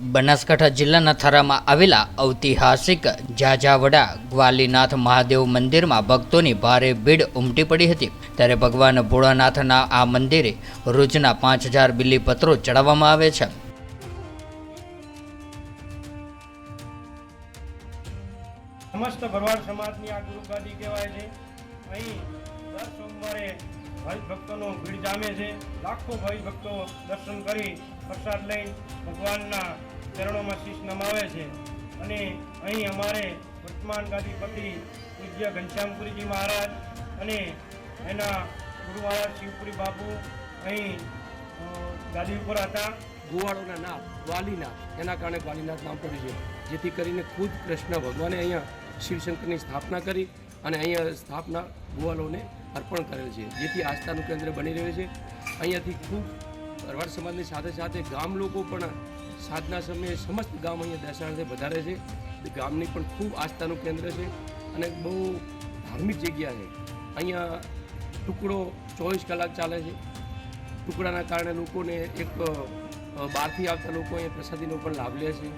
બનાસકાંઠા જિલ્લાના થરામાં આવેલા ઐતિહાસિક જાજાવડા ગ્વાલીનાથ મહાદેવ મંદિરમાં ભક્તોની ભારે ભીડ ઉમટી પડી હતી. ત્યારે ભગવાન ભોળાનાથના આ મંદિરે રોજના પાંચ હજાર બિલીપત્રો ચડાવવામાં આવે છે. સમસ્ત ભરવાડ સમાજની આ ગુરુગાદી કહેવાય છે. અહીં દર સોમવારે ભક્તોનો ભીડ જામે છે. લાખો ભક્તો દર્શન કરી પ્રસાદ લઈ ભગવાનના ચરણોમાં શીશ નમાવે છે. અને અહીં અમારે વર્તમાન ગાદીપતિ પૂજ્ય ઘનશ્યામપુરીજી મહારાજ અને એના ગુરુ મહારાજ શિવપુરી બાપુ અહીં ગાદી ઉપર હતા. ગુવાળોના નામ ગ્વાલીનાથ એના કારણે ગ્વાલીનાથ નામ પડ્યું છે જેથી કરીને ખુદ કૃષ્ણ ભગવાને અહીંયા શિવશંકરની સ્થાપના કરી અને અહીંયા સ્થાપના ગુવાલોને અર્પણ કરેલ છે. જેથી આસ્થાનું કેન્દ્ર બની રહ્યું છે. અહીંયાથી ખૂબ ભરવાડ સમાજની સાથે સાથે ગામ લોકો પણ સાંજના સમયે સમસ્ત ગામ અહીંયા દર્શનાર્થે વધારે છે. ગામની પણ ખૂબ આસ્થાનું કેન્દ્ર છે અને બહુ ધાર્મિક જગ્યા છે. અહીંયા ટુકડો ચોવીસ કલાક ચાલે છે. ટુકડાના કારણે લોકોને એક બહારથી આવતા લોકો અહીંયા પ્રસાદીનો પણ લાભ લે છે.